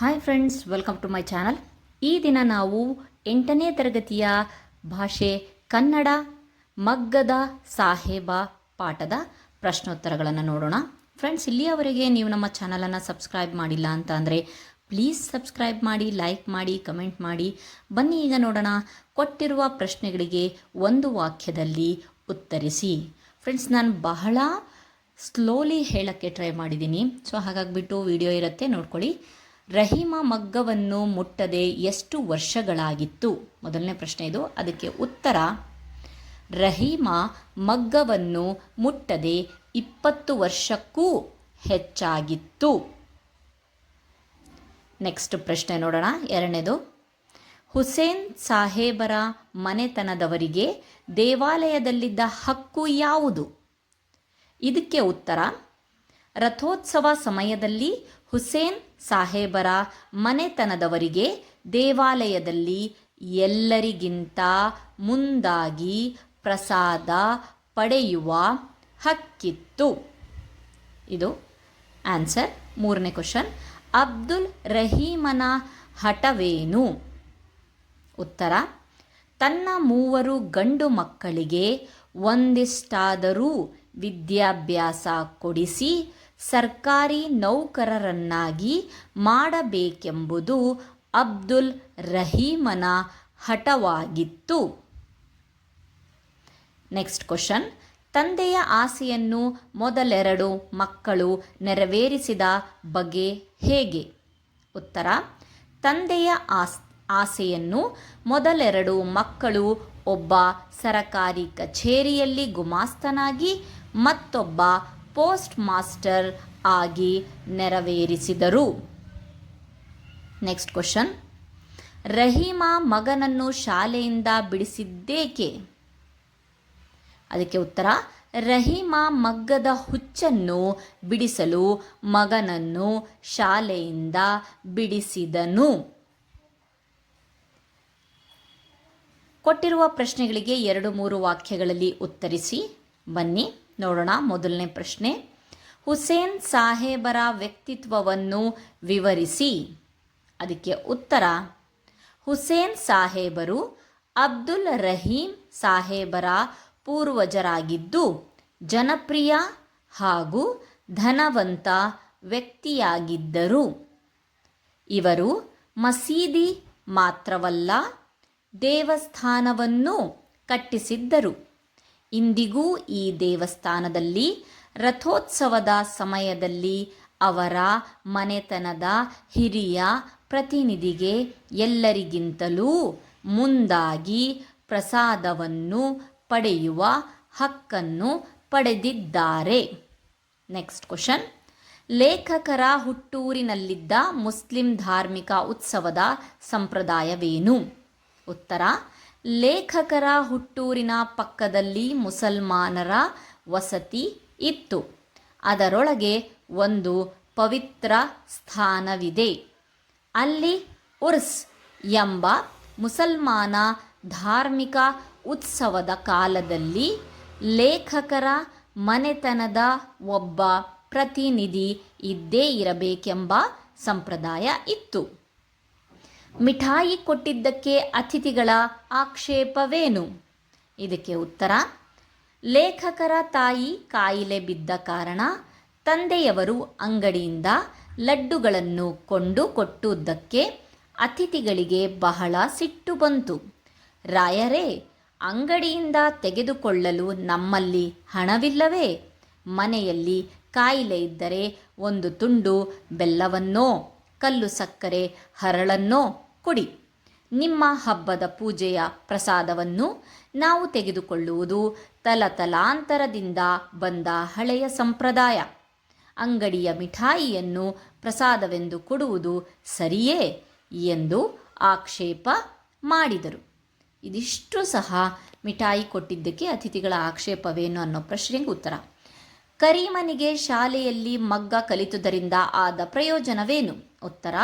Hi friends welcome to my channel ಈ ದಿನ ನಾವು ಎಂಟನೇ ತರಗತಿಯ ಭಾಷೆ ಕನ್ನಡ ಮಗ್ಗದ ಸಾಹೇಬ ಪಾಠದ ಪ್ರಶ್ನೋತ್ತರಗಳನ್ನು ನೋಡೋಣ. ಫ್ರೆಂಡ್ಸ್ ಇಲ್ಲಿಯವರೆಗೆ ನೀವು ನಮ್ಮ ಚಾನಲನ್ನು ಸಬ್ಸ್ಕ್ರೈಬ್ ಮಾಡಿಲ್ಲ ಅಂತ ಅಂದರೆ ಪ್ಲೀಸ್ ಸಬ್ಸ್ಕ್ರೈಬ್ ಮಾಡಿ ಲೈಕ್ ಮಾಡಿ ಕಮೆಂಟ್ ಮಾಡಿ. ಬನ್ನಿ ಈಗ ನೋಡೋಣ. ಕೊಟ್ಟಿರುವ ಪ್ರಶ್ನೆಗಳಿಗೆ ಒಂದು ವಾಕ್ಯದಲ್ಲಿ ಉತ್ತರಿಸಿ. ಫ್ರೆಂಡ್ಸ್ ನಾನು ಬಹಳ ಸ್ಲೋಲಿ ಹೇಳೋಕ್ಕೆ ಟ್ರೈ ಮಾಡಿದ್ದೀನಿ. ಸೊ ಹಾಗಾಗಿಬಿಟ್ಟು ವಿಡಿಯೋ ಇರುತ್ತೆ, ನೋಡ್ಕೊಳ್ಳಿ. ರಹೀಮ ಮಗ್ಗವನ್ನು ಮುಟ್ಟದೆ ಎಷ್ಟು ವರ್ಷಗಳಾಗಿತ್ತು? ಮೊದಲನೇ ಪ್ರಶ್ನೆ ಇದು. ಅದಕ್ಕೆ ಉತ್ತರ, ರಹೀಮ ಮಗ್ಗವನ್ನು ಮುಟ್ಟದೆ ಇಪ್ಪತ್ತು ವರ್ಷಕ್ಕೂ ಹೆಚ್ಚಾಗಿತ್ತು. ನೆಕ್ಸ್ಟ್ ಪ್ರಶ್ನೆ ನೋಡೋಣ. ಎರಡನೇದು, ಹುಸೇನ್ ಸಾಹೇಬರ ಮನೆತನದವರಿಗೆ ದೇವಾಲಯದಲ್ಲಿದ್ದ ಹಕ್ಕು ಯಾವುದು? ಇದಕ್ಕೆ ಉತ್ತರ, ರಥೋತ್ಸವ ಸಮಯದಲ್ಲಿ ಹುಸೇನ್ ಸಾಹೇಬರ ಮನೆತನದವರಿಗೆ ದೇವಾಲಯದಲ್ಲಿ ಎಲ್ಲರಿಗಿಂತ ಮುಂದಾಗಿ ಪ್ರಸಾದ ಪಡೆಯುವ ಹಕ್ಕಿತ್ತು. ಇದು ಆನ್ಸರ್ ಮೂರನೇ ಕ್ವಶನ್. ಅಬ್ದುಲ್ ರಹೀಮನ ಹಠವೇನು? ಉತ್ತರ, ತನ್ನ ಮೂವರು ಗಂಡು ಮಕ್ಕಳಿಗೆ ಒಂದಿಷ್ಟಾದರೂ ವಿದ್ಯಾಭ್ಯಾಸ ಕೊಡಿಸಿ ಸರ್ಕಾರಿ ನೌಕರರನ್ನಾಗಿ ಮಾಡಬೇಕೆಂಬುದು ಅಬ್ದುಲ್ ರಹೀಮನ ಹಠವಾಗಿತ್ತು. ನೆಕ್ಸ್ಟ್ ಕ್ವಶನ್ ತಂದೆಯ ಆಸೆಯನ್ನು ಮೊದಲೆರಡು ಮಕ್ಕಳು ನೆರವೇರಿಸಿದ ಬಗೆ ಹೇಗೆ? ಉತ್ತರ. ತಂದೆಯ ಆಸ್, ಆಸೆಯನ್ನು ಮೊದಲೆರಡು ಮಕ್ಕಳು ಒಬ್ಬ ಸರಕಾರಿ ಕಚೇರಿಯಲ್ಲಿ ಗುಮಾಸ್ತನಾಗಿ ಮತ್ತೊಬ್ಬ ಪೋಸ್ಟ್ ಮಾಸ್ಟರ್ ಆಗಿ ನೆರವೇರಿಸಿದರು. Next question. ರಹೀಮಾ ಮಗನನ್ನು ಶಾಲೆಯಿಂದ ಬಿಡಿಸಿದ್ದೇಕೆ? ಅದಕ್ಕೆ ಉತ್ತರ, ರಹೀಮಾ ಮಗ್ಗದ ಹುಚ್ಚನ್ನು ಬಿಡಿಸಲು ಮಗನನ್ನು ಶಾಲೆಯಿಂದ ಬಿಡಿಸಿದನು. ಕೊಟ್ಟಿರುವ ಪ್ರಶ್ನೆಗಳಿಗೆ ಎರಡು ಮೂರು ವಾಕ್ಯಗಳಲ್ಲಿ ಉತ್ತರಿಸಿ. ಬನ್ನಿ. ನೋಡೋಣ ಮೊದಲನೇ ಪ್ರಶ್ನೆ. ಹುಸೇನ್ ಸಾಹೇಬರ ವ್ಯಕ್ತಿತ್ವವನ್ನು ವಿವರಿಸಿ. ಅದಕ್ಕೆ ಉತ್ತರ. ಹುಸೇನ್ ಸಾಹೇಬರು ಅಬ್ದುಲ್ ರಹೀಂ ಸಾಹೇಬರ ಪೂರ್ವಜರಾಗಿದ್ದು ಜನಪ್ರಿಯ ಹಾಗೂ ಧನವಂತ ವ್ಯಕ್ತಿಯಾಗಿದ್ದರು. ಇವರು ಮಸೀದಿ ಮಾತ್ರವಲ್ಲ ದೇವಸ್ಥಾನವನ್ನು ಕಟ್ಟಿಸಿದ್ದರು. ಇಂದಿಗೂ ಈ ದೇವಸ್ಥಾನದಲ್ಲಿ ರಥೋತ್ಸವದ ಸಮಯದಲ್ಲಿ ಅವರ ಮನೆತನದ ಹಿರಿಯ ಪ್ರತಿನಿಧಿಗೆ ಎಲ್ಲರಿಗಿಂತಲೂ ಮುಂದಾಗಿ ಪ್ರಸಾದವನ್ನು ಪಡೆಯುವ ಹಕ್ಕನ್ನು ಪಡೆದಿದ್ದಾರೆ. ನೆಕ್ಸ್ಟ್ ಕ್ವಶನ್ ಲೇಖಕರ ಹುಟ್ಟೂರಿನಲ್ಲಿದ್ದ ಮುಸ್ಲಿಂ ಧಾರ್ಮಿಕ ಉತ್ಸವದ ಸಂಪ್ರದಾಯವೇನು? ಉತ್ತರ ಲೇಖಕರ ಹುಟ್ಟೂರಿನ ಪಕ್ಕದಲ್ಲಿ ಮುಸಲ್ಮಾನರ ವಸತಿ ಇತ್ತು. ಅದರೊಳಗೆ ಒಂದು ಪವಿತ್ರ ಸ್ಥಾನವಿದೆ. ಅಲ್ಲಿ ಉರ್ಸ್ ಎಂಬ ಮುಸಲ್ಮಾನ ಧಾರ್ಮಿಕ ಉತ್ಸವದ ಕಾಲದಲ್ಲಿ ಲೇಖಕರ ಮನೆತನದ ಒಬ್ಬ ಪ್ರತಿನಿಧಿ ಇದ್ದೇ ಇರಬೇಕೆಂಬ ಸಂಪ್ರದಾಯ ಇತ್ತು. ಮಿಠಾಯಿ ಕೊಟ್ಟಿದ್ದಕ್ಕೆ ಅತಿಥಿಗಳ ಆಕ್ಷೇಪವೇನು? ಇದಕ್ಕೆ ಉತ್ತರ, ಲೇಖಕರ ತಾಯಿ ಕಾಯಿಲೆ ಬಿದ್ದ ಕಾರಣ ತಂದೆಯವರು ಅಂಗಡಿಯಿಂದ ಲಡ್ಡುಗಳನ್ನು ಕೊಂಡು ಕೊಟ್ಟುದಕ್ಕೆ ಅತಿಥಿಗಳಿಗೆ ಬಹಳ ಸಿಟ್ಟು ಬಂತು. ರಾಯರೇ, ಅಂಗಡಿಯಿಂದ ತೆಗೆದುಕೊಳ್ಳಲು ನಮ್ಮಲ್ಲಿ ಹಣವಿಲ್ಲವೇ? ಮನೆಯಲ್ಲಿ ಕಾಯಿಲೆ ಇದ್ದರೆ ಒಂದು ತುಂಡು ಬೆಲ್ಲವನ್ನೋ ಕಲ್ಲು ಸಕ್ಕರೆ ಹರಳನ್ನೋ ಕೊಡಿ. ನಿಮ್ಮ ಹಬ್ಬದ ಪೂಜೆಯ ಪ್ರಸಾದವನ್ನು ನಾವು ತೆಗೆದುಕೊಳ್ಳುವುದು ತಲತಲಾಂತರದಿಂದ ಬಂದ ಹಳೆಯ ಸಂಪ್ರದಾಯ. ಅಂಗಡಿಯ ಮಿಠಾಯಿಯನ್ನು ಪ್ರಸಾದವೆಂದು ಕೊಡುವುದು ಸರಿಯೇ ಎಂದು ಆಕ್ಷೇಪ ಮಾಡಿದರು. ಇದಿಷ್ಟು ಸಹ ಮಿಠಾಯಿ ಕೊಟ್ಟಿದ್ದಕ್ಕೆ ಅತಿಥಿಗಳ ಆಕ್ಷೇಪವೇನು ಅನ್ನೋ ಪ್ರಶ್ನೆಗೆ ಉತ್ತರ. ಕರೀಮನಿಗೆ ಶಾಲೆಯಲ್ಲಿ ಮಗ್ಗ ಕಲಿತುದರಿಂದ ಆದ ಪ್ರಯೋಜನವೇನು? ಉತ್ತರ,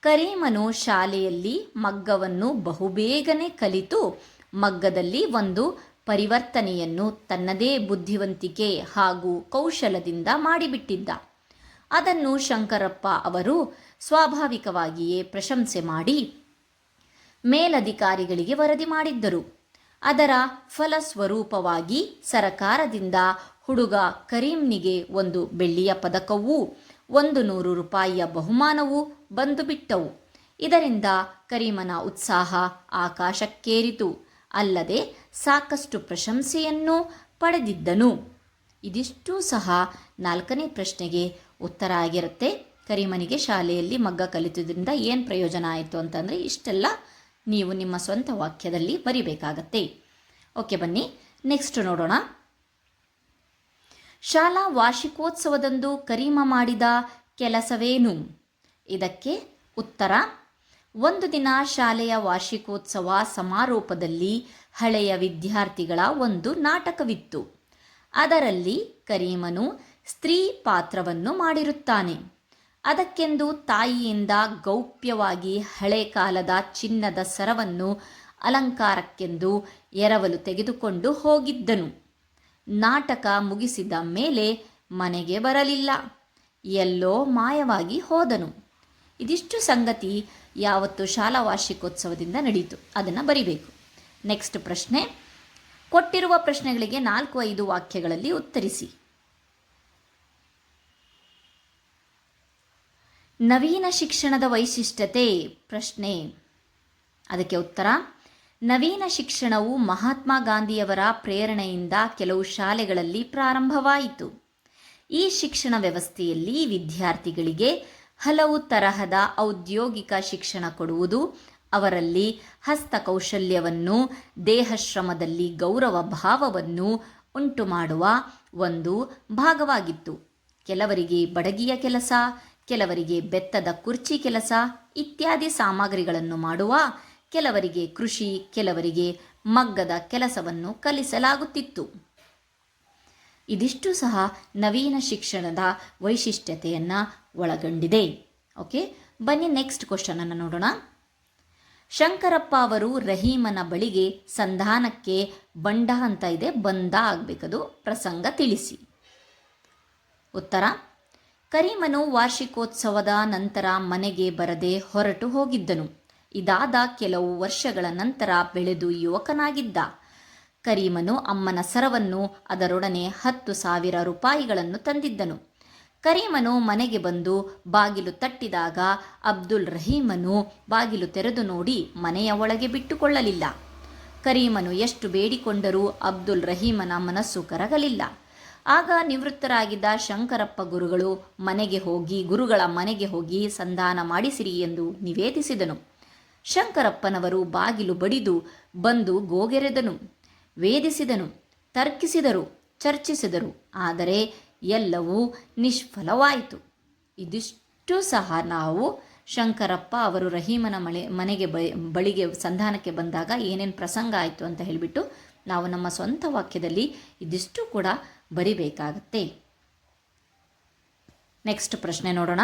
ಕರೀಮನು ಶಾಲೆಯಲ್ಲಿ ಮಗ್ಗವನ್ನು ಬಹುಬೇಗನೆ ಕಲಿತು ಮಗ್ಗದಲ್ಲಿ ಒಂದು ಪರಿವರ್ತನೆಯನ್ನು ತನ್ನದೇ ಬುದ್ಧಿವಂತಿಕೆ ಹಾಗೂ ಕೌಶಲದಿಂದ ಮಾಡಿಬಿಟ್ಟಿದ್ದ. ಅದನ್ನು ಶಂಕರಪ್ಪ ಅವರು ಸ್ವಾಭಾವಿಕವಾಗಿಯೇ ಪ್ರಶಂಸೆ ಮಾಡಿ ಮೇಲಧಿಕಾರಿಗಳಿಗೆ ವರದಿ ಮಾಡಿದ್ದರು. ಅದರ ಫಲಸ್ವರೂಪವಾಗಿ ಸರಕಾರದಿಂದ ಹುಡುಗ ಕರೀಂನಿಗೆ ಒಂದು ಬೆಳ್ಳಿಯ ಪದಕವೂ, ಒಂದು ನೂರು ರೂಪಾಯಿಯ ಬಹುಮಾನವೂ ಬಂದು ಬಿಟ್ಟವು ಇದರಿಂದ ಕರೀಮನ ಉತ್ಸಾಹ ಆಕಾಶಕ್ಕೇರಿತು. ಅಲ್ಲದೆ ಸಾಕಷ್ಟು ಪ್ರಶಂಸೆಯನ್ನು ಪಡೆದಿದ್ದನು. ಇದಿಷ್ಟೂ ಸಹ ನಾಲ್ಕನೇ ಪ್ರಶ್ನೆಗೆ ಉತ್ತರ ಆಗಿರುತ್ತೆ. ಕರೀಮನಿಗೆ ಶಾಲೆಯಲ್ಲಿ ಮಗ್ಗ ಕಲಿತದ್ರಿಂದ ಏನು ಪ್ರಯೋಜನ ಆಯಿತು ಅಂತಂದರೆ ಇಷ್ಟೆಲ್ಲ ನೀವು ನಿಮ್ಮ ಸ್ವಂತ ವಾಕ್ಯದಲ್ಲಿ ಬರಿಬೇಕಾಗತ್ತೆ. ಓಕೆ ಬನ್ನಿ ನೆಕ್ಸ್ಟ್ ನೋಡೋಣ. ಶಾಲಾ ವಾರ್ಷಿಕೋತ್ಸವದಂದು ಕರೀಮ ಮಾಡಿದ ಕೆಲಸವೇನು? ಇದಕ್ಕೆ ಉತ್ತರ, ಒಂದು ದಿನ ಶಾಲೆಯ ವಾರ್ಷಿಕೋತ್ಸವ ಸಮಾರೋಪದಲ್ಲಿ ಹಳೆಯ ವಿದ್ಯಾರ್ಥಿಗಳ ಒಂದು ನಾಟಕವಿತ್ತು. ಅದರಲ್ಲಿ ಕರೀಮನು ಸ್ತ್ರೀ ಪಾತ್ರವನ್ನು ಮಾಡಿರುತ್ತಾನೆ. ಅದಕ್ಕೆಂದು ತಾಯಿಯಿಂದ ಗೌಪ್ಯವಾಗಿ ಹಳೆ ಕಾಲದ ಚಿನ್ನದ ಸರವನ್ನು ಅಲಂಕಾರಕ್ಕೆಂದು ಎರವಲು ತೆಗೆದುಕೊಂಡು ಹೋಗಿದ್ದನು. ನಾಟಕ ಮುಗಿಸಿದ ಮೇಲೆ ಮನೆಗೆ ಬರಲಿಲ್ಲ. ಎಲ್ಲೋ ಮಾಯವಾಗಿ ಹೋದನು. ಇದಿಷ್ಟು ಸಂಗತಿ ಯಾವತ್ತು ಶಾಲಾ ವಾರ್ಷಿಕೋತ್ಸವದಿಂದ ನಡೆಯಿತು. ಅದನ್ನು ಬರಿಬೇಕು. ನೆಕ್ಸ್ಟ್ ಪ್ರಶ್ನೆ. ಕೊಟ್ಟಿರುವ ಪ್ರಶ್ನೆಗಳಿಗೆ ನಾಲ್ಕು ಐದು ವಾಕ್ಯಗಳಲ್ಲಿ ಉತ್ತರಿಸಿ. ನವೀನ ಶಿಕ್ಷಣದ ವೈಶಿಷ್ಟ್ಯತೆ ಪ್ರಶ್ನೆ. ಅದಕ್ಕೆ ಉತ್ತರ, ನವೀನ ಶಿಕ್ಷಣವು ಮಹಾತ್ಮ ಗಾಂಧಿಯವರ ಪ್ರೇರಣೆಯಿಂದ ಕೆಲವು ಶಾಲೆಗಳಲ್ಲಿ ಪ್ರಾರಂಭವಾಯಿತು. ಈ ಶಿಕ್ಷಣ ವ್ಯವಸ್ಥೆಯಲ್ಲಿ ವಿದ್ಯಾರ್ಥಿಗಳಿಗೆ ಹಲವು ತರಹದ ಔದ್ಯೋಗಿಕ ಶಿಕ್ಷಣ ಕೊಡುವುದು, ಅವರಲ್ಲಿ ಹಸ್ತಕೌಶಲ್ಯವನ್ನು, ದೇಹಶ್ರಮದಲ್ಲಿ ಗೌರವ ಭಾವವನ್ನು ಉಂಟು ಮಾಡುವ ಒಂದು ಭಾಗವಾಗಿತ್ತು. ಕೆಲವರಿಗೆ ಬಡಗಿಯ ಕೆಲಸ ಕೆಲವರಿಗೆ ಬೆತ್ತದ ಕುರ್ಚಿ ಕೆಲಸ, ಇತ್ಯಾದಿ ಸಾಮಗ್ರಿಗಳನ್ನು ಮಾಡುವ, ಕೆಲವರಿಗೆ ಕೃಷಿ, ಕೆಲವರಿಗೆ ಮಗ್ಗದ ಕೆಲಸವನ್ನು ಕಲಿಸಲಾಗುತ್ತಿತ್ತು. ಇದಿಷ್ಟು ಸಹ ನವೀನ ಶಿಕ್ಷಣದ ವೈಶಿಷ್ಟ್ಯತೆಯನ್ನು ಒಳಗೊಂಡಿದೆ. ಓಕೆ, ಬನ್ನಿ ನೆಕ್ಸ್ಟ್ ಕ್ವಶನ್ ಅನ್ನು ನೋಡೋಣ. ಶಂಕರಪ್ಪ ಅವರು ರಹೀಮನ ಬಳಿಗೆ ಸಂಧಾನಕ್ಕೆ ಬಂಡ ಅಂತ ಇದೆ, ಬಂದ ಆಗಬೇಕದು ಪ್ರಸಂಗ ತಿಳಿಸಿ. ಉತ್ತರ ಕರೀಮನು ವಾರ್ಷಿಕೋತ್ಸವದ ನಂತರ ಮನೆಗೆ ಬರದೆ ಹೊರಟು ಹೋಗಿದ್ದನು. ಇದಾದ ಕೆಲವು ವರ್ಷಗಳ ನಂತರ ಬೆಳೆದು ಯುವಕನಾಗಿದ್ದ. ಕರೀಮನು ಅಮ್ಮನ ಸರವನ್ನು, ಅದರೊಡನೆ ಹತ್ತು ಸಾವಿರ ರೂಪಾಯಿಗಳನ್ನು ತಂದಿದ್ದನು. ಕರೀಮನು ಮನೆಗೆ ಬಂದು ಬಾಗಿಲು ತಟ್ಟಿದಾಗ ಅಬ್ದುಲ್ ರಹೀಮನು ಬಾಗಿಲು ತೆರೆದು ನೋಡಿ ಮನೆಯ ಒಳಗೆ ಬಿಟ್ಟುಕೊಳ್ಳಲಿಲ್ಲ. ಕರೀಮನು ಎಷ್ಟು ಬೇಡಿಕೊಂಡರೂ ಅಬ್ದುಲ್ ರಹೀಮನ ಮನಸ್ಸು ಕರಗಲಿಲ್ಲ. ಆಗ ನಿವೃತ್ತರಾಗಿದ್ದ ಶಂಕರಪ್ಪ ಗುರುಗಳು ಮನೆಗೆ ಹೋಗಿ, ಗುರುಗಳ ಮನೆಗೆ ಹೋಗಿ ಸಂಧಾನ ಮಾಡಿಸಿರಿ ಎಂದು ನಿವೇದಿಸಿದನು. ಶಂಕರಪ್ಪನವರು ಬಾಗಿಲು ಬಡಿದು ಬಂದು ಗೋಗೆರೆದನು. ವೇದಿಸಿದನು, ತರ್ಕಿಸಿದರು, ಚರ್ಚಿಸಿದರು. ಆದರೆ ಎಲ್ಲವೂ ನಿಷ್ಫಲವಾಯಿತು. ಇದಿಷ್ಟು ಸಹ ನಾವು ಶಂಕರಪ್ಪ ಅವರು ರಹೀಮನ ಮಳೆ, ಮನೆಗೆ ಬಳಿಗೆ ಸಂಧಾನಕ್ಕೆ ಬಂದಾಗ ಏನೇನು ಪ್ರಸಂಗ ಆಯಿತು ಅಂತ ಹೇಳಿಬಿಟ್ಟು ನಾವು ನಮ್ಮ ಸ್ವಂತ ವಾಕ್ಯದಲ್ಲಿ ಇದಿಷ್ಟು ಕೂಡ ಬರಿಬೇಕಾಗತ್ತೆ. ನೆಕ್ಸ್ಟ್ ಪ್ರಶ್ನೆ ನೋಡೋಣ.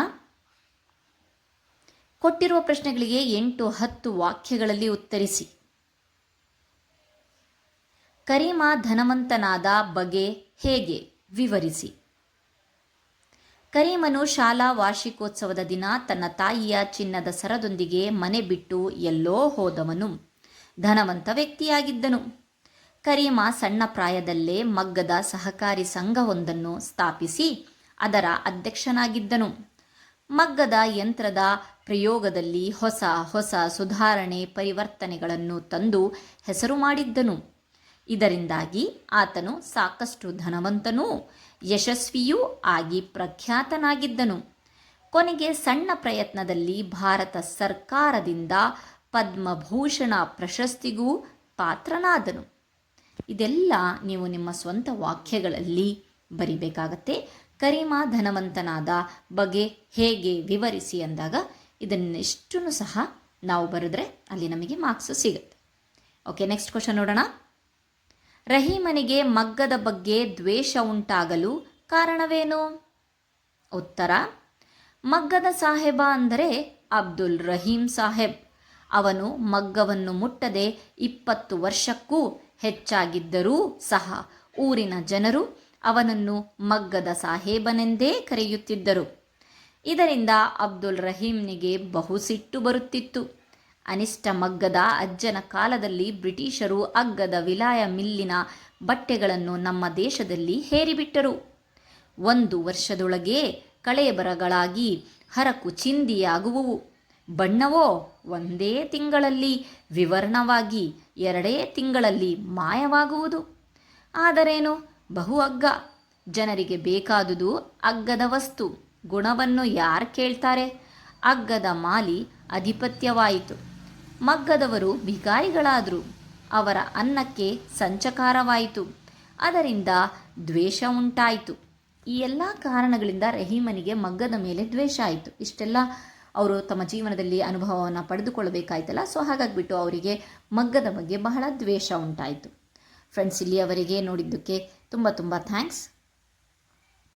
ಕೊಟ್ಟಿರುವ ಪ್ರಶ್ನೆಗಳಿಗೆ ಎಂಟು ಹತ್ತು ವಾಕ್ಯಗಳಲ್ಲಿ ಉತ್ತರಿಸಿ. ಕರೀಮ ಧನವಂತನಾದ ಬಗೆ ಹೇಗೆ? ವಿವರಿಸಿ. ಕರೀಮನು ಶಾಲಾ ವಾರ್ಷಿಕೋತ್ಸವದ ದಿನ ತನ್ನ ತಾಯಿಯ ಚಿನ್ನದ ಸರದೊಂದಿಗೆ ಮನೆ ಬಿಟ್ಟು ಎಲ್ಲೋ ಹೋದವನು. ಧನವಂತ ವ್ಯಕ್ತಿಯಾಗಿದ್ದನು. ಕರೀಮ ಸಣ್ಣ ಪ್ರಾಯದಲ್ಲೇ ಮಗ್ಗದ ಸಹಕಾರಿ ಸಂಘವೊಂದನ್ನು ಸ್ಥಾಪಿಸಿ ಅದರ ಅಧ್ಯಕ್ಷನಾಗಿದ್ದನು. ಮಗ್ಗದ ಯಂತ್ರದ ಪ್ರಯೋಗದಲ್ಲಿ ಹೊಸ ಹೊಸ ಸುಧಾರಣೆ ಪರಿವರ್ತನೆಗಳನ್ನು ತಂದು ಹೆಸರು ಮಾಡಿದ್ದನು. ಇದರಿಂದಾಗಿ ಆತನು ಸಾಕಷ್ಟು ಧನವಂತನೂ ಯಶಸ್ವಿಯೂ ಆಗಿ ಪ್ರಖ್ಯಾತನಾಗಿದ್ದನು. ಕೊನೆಗೆ ಸಣ್ಣ ಪ್ರಯತ್ನದಲ್ಲಿ ಭಾರತ ಸರ್ಕಾರದಿಂದ ಪದ್ಮಭೂಷಣ ಪ್ರಶಸ್ತಿಗೂ ಪಾತ್ರನಾದನು. ಇದೆಲ್ಲ ನೀವು ನಿಮ್ಮ ಸ್ವಂತ ವಾಕ್ಯಗಳಲ್ಲಿ ಬರಿಬೇಕಾಗತ್ತೆ. ಕರೀಮಾ ಧನವಂತನಾದ ಬಗ್ಗೆ ಹೇಗೆ ವಿವರಿಸಿ ಅಂದಾಗ ಇದನ್ನೆಷ್ಟೂ ಸಹ ನಾವು ಬರೆದ್ರೆ ಅಲ್ಲಿ ನಮಗೆ ಮಾರ್ಕ್ಸ್ ಸಿಗುತ್ತೆ. ಓಕೆ ನೆಕ್ಸ್ಟ್ ಕ್ವಶನ್ ನೋಡೋಣ. ರಹೀಮನಿಗೆ ಮಗ್ಗದ ಬಗ್ಗೆ ದ್ವೇಷ ಉಂಟಾಗಲು ಕಾರಣವೇನು? ಉತ್ತರ, ಮಗ್ಗದ ಸಾಹೇಬ ಅಂದರೆ ಅಬ್ದುಲ್ ರಹೀಂ ಸಾಹೇಬ್. ಅವನು ಮಗ್ಗವನ್ನು ಮುಟ್ಟದೆ ಇಪ್ಪತ್ತು ವರ್ಷಕ್ಕೂ ಹೆಚ್ಚಾಗಿದ್ದರೂ ಸಹ ಊರಿನ ಜನರು ಅವನನ್ನು ಮಗ್ಗದ ಸಾಹೇಬನೆಂದೇ ಕರೆಯುತ್ತಿದ್ದರು. ಇದರಿಂದ ಅಬ್ದುಲ್ ರಹೀಮ್ನಿಗೆ ಬಹು ಸಿಟ್ಟು ಬರುತ್ತಿತ್ತು. ಅನಿಷ್ಟ ಮಗ್ಗದ ಅಜ್ಜನ ಕಾಲದಲ್ಲಿ ಬ್ರಿಟಿಷರು ಅಗ್ಗದ ವಿಲಾಯ ಮಿಲ್ಲಿನ ಬಟ್ಟೆಗಳನ್ನು ನಮ್ಮ ದೇಶದಲ್ಲಿ ಹೇರಿಬಿಟ್ಟರು. ಒಂದು ವರ್ಷದೊಳಗೆ ಕಳೆಬರಗಳಾಗಿ ಹರಕು ಚಿಂದಿಯಾಗುವುವು. ಬಣ್ಣವೋ, ಒಂದೇ ತಿಂಗಳಲ್ಲಿ ವಿವರಣವಾಗಿ ಎರಡೇ ತಿಂಗಳಲ್ಲಿ ಮಾಯವಾಗುವುದು. ಆದರೇನು? ಬಹು ಅಗ್ಗ ಜನರಿಗೆ ಬೇಕಾದುದು ಅಗ್ಗದ ವಸ್ತು. ಗುಣವನ್ನು ಯಾರು ಕೇಳ್ತಾರೆ? ಅಗ್ಗದ ಮಾಲಿ ಅಧಿಪತ್ಯವಾಯಿತು. ಮಗ್ಗದವರು ಭಿಕಾರಿಗಳಾದರು. ಅವರ ಅನ್ನಕ್ಕೆ ಸಂಚಕಾರವಾಯಿತು. ಅದರಿಂದ ದ್ವೇಷ ಉಂಟಾಯಿತು. ಈ ಎಲ್ಲ ಕಾರಣಗಳಿಂದ ರಹೀಮನಿಗೆ ಮಗ್ಗದ ಮೇಲೆ ದ್ವೇಷ ಆಯಿತು. ಇಷ್ಟೆಲ್ಲ ಅವರು ತಮ್ಮ ಜೀವನದಲ್ಲಿ ಅನುಭವವನ್ನು ಪಡೆದುಕೊಳ್ಳಬೇಕಾಯ್ತಲ್ಲ. ಸೊ ಹಾಗಾಗಿಬಿಟ್ಟು ಅವರಿಗೆ ಮಗ್ಗದ ಬಗ್ಗೆ ಬಹಳ ದ್ವೇಷ ಉಂಟಾಯಿತು. ಫ್ರೆಂಡ್ಸ್ ಇಲ್ಲಿಯವರೆಗೆ ನೋಡಿದ್ದಕ್ಕೆ ತುಂಬ ತುಂಬ ಥ್ಯಾಂಕ್ಸ್